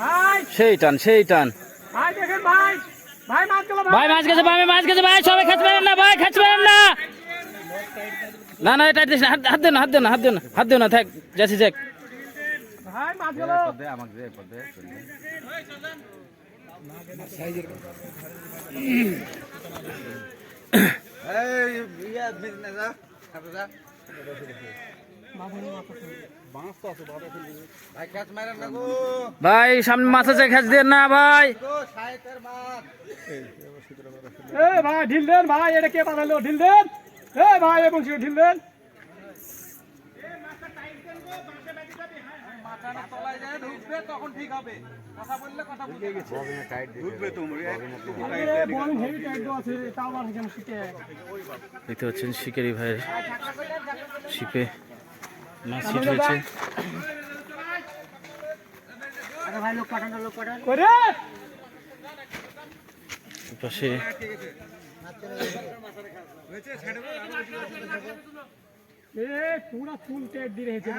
ভাই। সেই টান সেই টান। ভাই দেখেন ভাই। ভাই মাছ গেল ভাই। মাছ গেছে ভাই মাছ গেছে ভাই সবাই খাচ্ছে পারেন না ভাই খাচ্ছে পারেন না। না না এটা হাত হাত দেও না হাত দেও না হাত দেও না হাত দেও না থাক যাচ্ছি যাক। গেল ভাই সামনে মাছ আছে খাচ দেন না ভাই। এ ভাই ঢিল দেন ভাই এটা কে পাঠালো ঢিল দেন। এ ভাই এবং ঢিল দেন। দেখতে পাচ্ছেন শিকারি ভাইয়ের শিপে। পাশে। পুরা ফুল টাইট দিয়ে রেখেছে।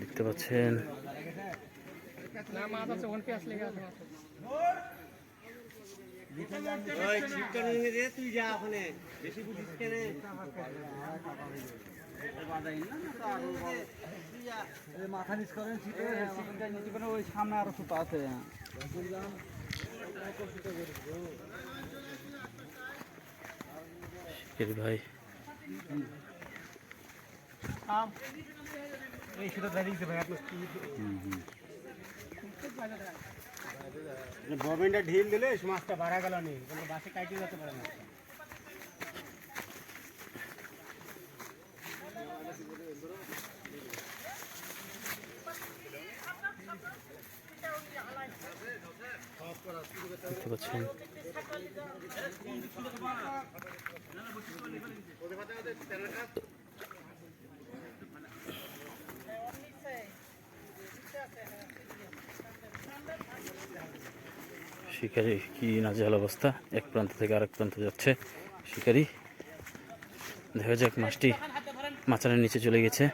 দেখতে পাচ্ছেন। না মাছ আছে ওখানে পেঁয়াজ লেগে আছে। মাছ মাথা নিচ করেন চিকেনটা নিচে করেন ওই সামনে আরও সুতো আছে ভাই এই সুতো দাঁড়িয়ে দিতে ভাই আপনি ববিনটা ঢিল দিলে মাছটা বাড়া গেল নি বাসে কাটিয়ে যেতে পারে পাচ্ছেন। শিকারি কি নাজেহাল অবস্থা? এক প্রান্ত থেকে আরেক প্রান্ত যাচ্ছে শিকারি। দেখা যাক মাছটি মাচানের নিচে চলে গেছে।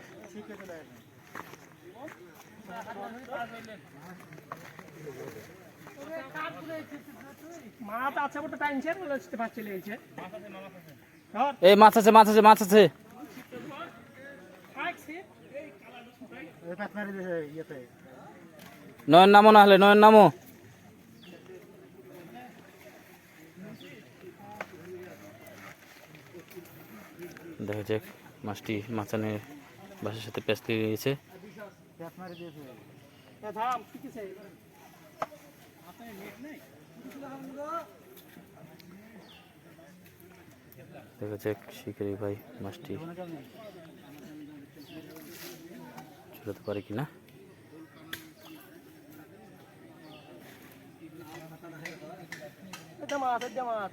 এই মাছ আছে মাছ আছে মাছ আছে। নয়ন নামো না হলে নয়ন নামো দেখা যাক, মাছটি মাচানের বাসার সাথে প্যাঁচ লেগে গেছে দেখা যাক, শিকারি ভাই মাছটি চলাতে পারে কিনা। এটা মাছ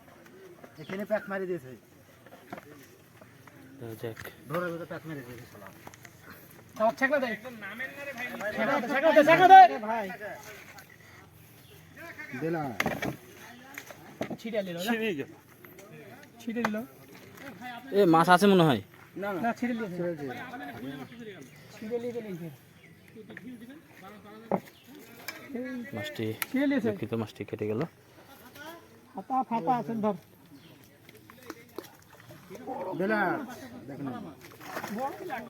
এখানে প্যাক মারি দিয়েছে। যাক। ধরে ধরে প্যাক মারি দিয়েছে শালা। আমার ছেকনা দে। ছেকনা দে ছেকনা দে ছেকনা দে। ভাই। দিলা। ছিটে দিল ছিটে দিল। এ মাছ আছে মনে হয়। না মাছটি মাছটি কেটে গেল। ফাটা ফাটা আছে ধর। দিলা দেখুন